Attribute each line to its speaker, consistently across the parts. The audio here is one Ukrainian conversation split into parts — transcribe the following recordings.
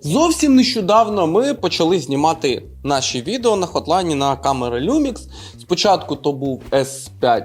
Speaker 1: Зовсім нещодавно ми почали знімати наші відео на хотлайні на камери Lumix. Спочатку то був S5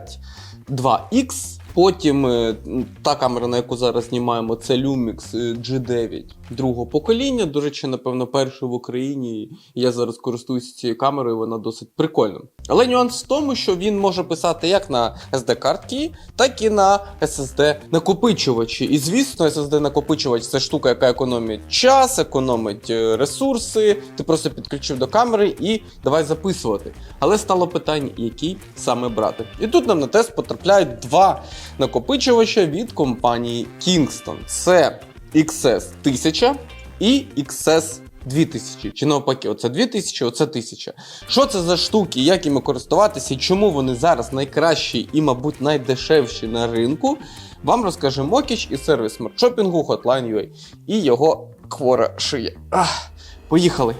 Speaker 1: 2X, потім е, та камера, на яку зараз знімаємо, це Lumix е, G9 другого покоління. До речі, напевно, перший в Україні. Я зараз користуюся цією камерою, вона досить прикольна. Але нюанс в тому, що він може писати як на SD-картки, так і на SSD-накопичувачі. І звісно, SSD-накопичувач це штука, яка економить час, економить е, ресурси. Ти просто підключив до камери і давай записувати. Але стало питання, який саме брати. І тут нам на тест потрапляють два накопичувача від компанії Kingston. Це XS 1000 і XS 2000. Чи навпаки, оце 2000, оце 1000. Що це за штуки, як іми користуватися і чому вони зараз найкращі і, мабуть, найдешевші на ринку, вам розкаже Мокіч і сервіс смартшопінгу Hotline.ua і його хвора шия. Ах, поїхали!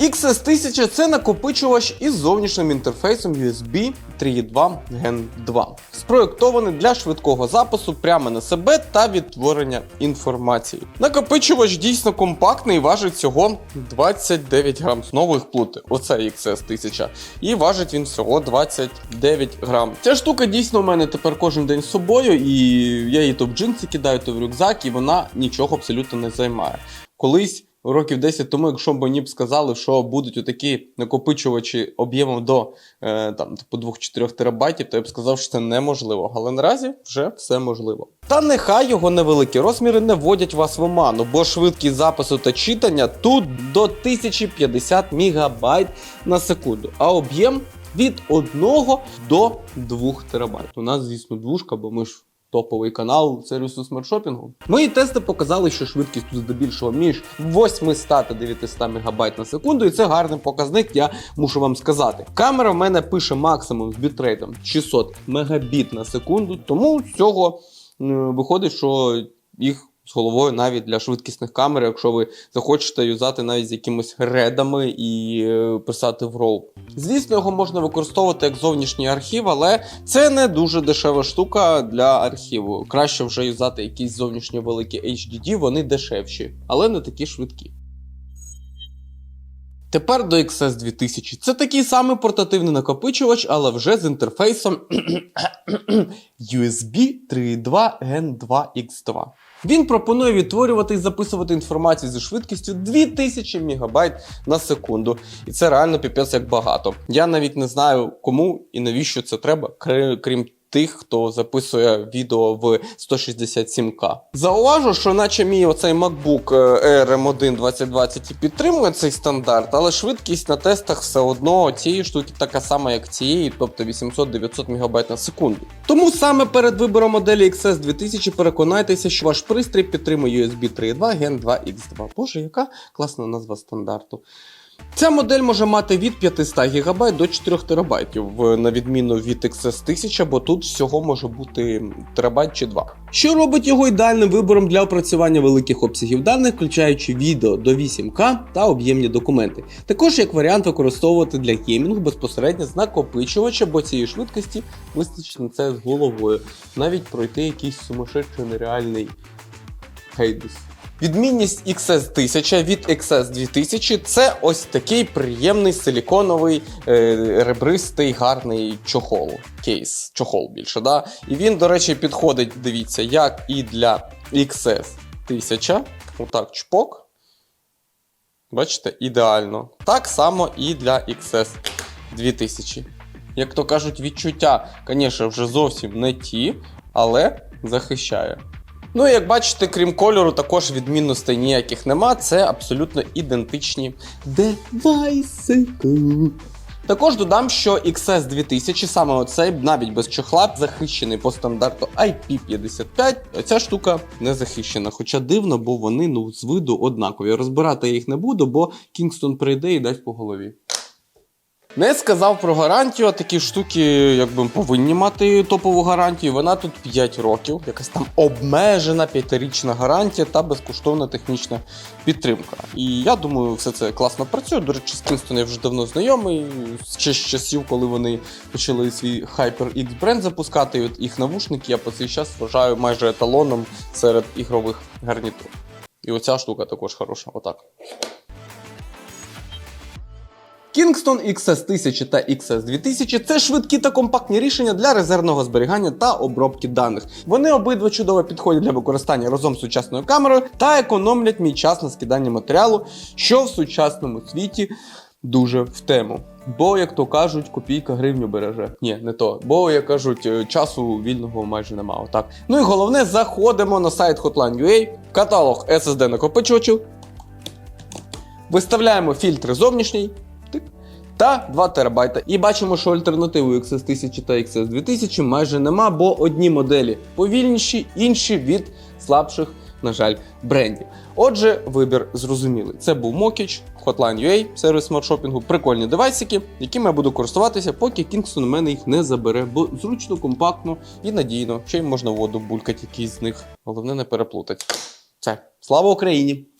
Speaker 1: XS1000 це накопичувач із зовнішнім інтерфейсом USB 3.2 Gen 2, спроєктований для швидкого запису прямо на себе та відтворення інформації. Накопичувач дійсно компактний і важить всього 29 грам. Знову їх плути. Оце XS1000. І важить він всього 29 грам. Ця штука дійсно у мене тепер кожен день з собою, і я її то в джинси кидаю, то в рюкзак, і вона нічого абсолютно не займає. Колись років 10 тому, якщо б мені б сказали, що будуть отакі накопичувачі об'ємом до е, там, типу 2-4 терабайтів, то я б сказав, що це неможливо. Але наразі вже все можливо. Та нехай його невеликі розміри не вводять вас в оману, бо швидкість запису та читання тут до 1050 МБ на секунду, а об'єм від 1 до 2 терабайт. У нас, звісно, двушка, бо ми ж топовий канал сервісу смартшопінгу. Мої тести показали, що швидкість тут здебільшого між 800 та 900 МБ на секунду, і це гарний показник, я мушу вам сказати. Камера в мене пише максимум з бітрейтом 600 Мбіт на секунду, тому з цього е, виходить, що їх з головою навіть для швидкісних камер, якщо ви захочете юзати навіть з якимись редами і е, писати в RAW. Звісно, його можна використовувати як зовнішній архів, але це не дуже дешева штука для архіву. Краще вже юзати якісь зовнішні великі HDD, вони дешевші, але не такі швидкі. Тепер до XS 2000. Це такий самий портативний накопичувач, але вже з інтерфейсом USB 3.2 Gen 2 X2. Він пропонує відтворювати і записувати інформацію зі швидкістю 2000 МБ на секунду. І це реально піпець як багато. Я навіть не знаю, кому і навіщо це треба, кр- крім тих, хто записує відео в 167К. Зауважу, що наче мій оцей MacBook е, RM1 2020 і підтримує цей стандарт, але швидкість на тестах все одно цієї штуки така сама, як цієї, тобто 800-900 МБ на секунду. Тому саме перед вибором моделі XS 2000 переконайтеся, що ваш пристрій підтримує USB 3.2 Gen 2 X2. Боже, яка класна назва стандарту. Ця модель може мати від 500 ГБ до 4 ТБ, на відміну від XS 1000, бо тут всього може бути терабайт чи 2. Що робить його ідеальним вибором для опрацювання великих обсягів даних, включаючи відео до 8К та об'ємні документи. Також як варіант використовувати для геймінгу безпосередньо з накопичувача, бо цієї швидкості вистачить на це з головою. Навіть пройти якийсь сумасшедший нереальний хейдус. Відмінність XS 1000 від XS 2000 це ось такий приємний силіконовий е, ребристий гарний чохол. Кейс, чохол більше, да? І він, до речі, підходить, дивіться, як і для XS 1000. Отак, чпок. Бачите, ідеально. Так само і для XS 2000. Як то кажуть, відчуття, звісно, вже зовсім не ті, але захищає. Ну і як бачите, крім кольору, також відмінностей ніяких нема. Це абсолютно ідентичні девайси. Також додам, що XS 2000, саме оцей, навіть без чохла, захищений по стандарту IP55. Ця штука не захищена. Хоча дивно, бо вони ну, з виду однакові. Розбирати я їх не буду, бо Kingston прийде і дасть по голові. Не сказав про гарантію, а такі штуки якби повинні мати топову гарантію. Вона тут 5 років, якась там обмежена п'ятирічна гарантія та безкоштовна технічна підтримка. І я думаю, все це класно працює. До речі, з Kingston я вже давно знайомий. Ще з часів, коли вони почали свій HyperX бренд запускати. От їх навушники я по цей час вважаю майже еталоном серед ігрових гарнітур. І оця штука також хороша. Отак. Kingston XS 1000 та XS 2000 це швидкі та компактні рішення для резервного зберігання та обробки даних. Вони обидва чудово підходять для використання разом з сучасною камерою та економлять мій час на скидання матеріалу, що в сучасному світі дуже в тему. Бо, як то кажуть, копійка гривню береже. Ні, не то. Бо, як кажуть, е, часу вільного майже немає. Так. Ну і головне, заходимо на сайт Hotline.ua, каталог SSD накопичувачів, виставляємо фільтри зовнішній та 2 терабайта. І бачимо, що альтернативу XS 1000 та XS 2000 майже нема, бо одні моделі повільніші, інші від слабших, на жаль, брендів. Отже, вибір зрозумілий. Це був Mokich, Hotline UA, сервіс смартшопінгу, прикольні девайсики, якими я буду користуватися, поки Kingston у мене їх не забере, бо зручно, компактно і надійно. Ще й можна воду булькати якийсь з них. Головне не переплутати. Це слава Україні!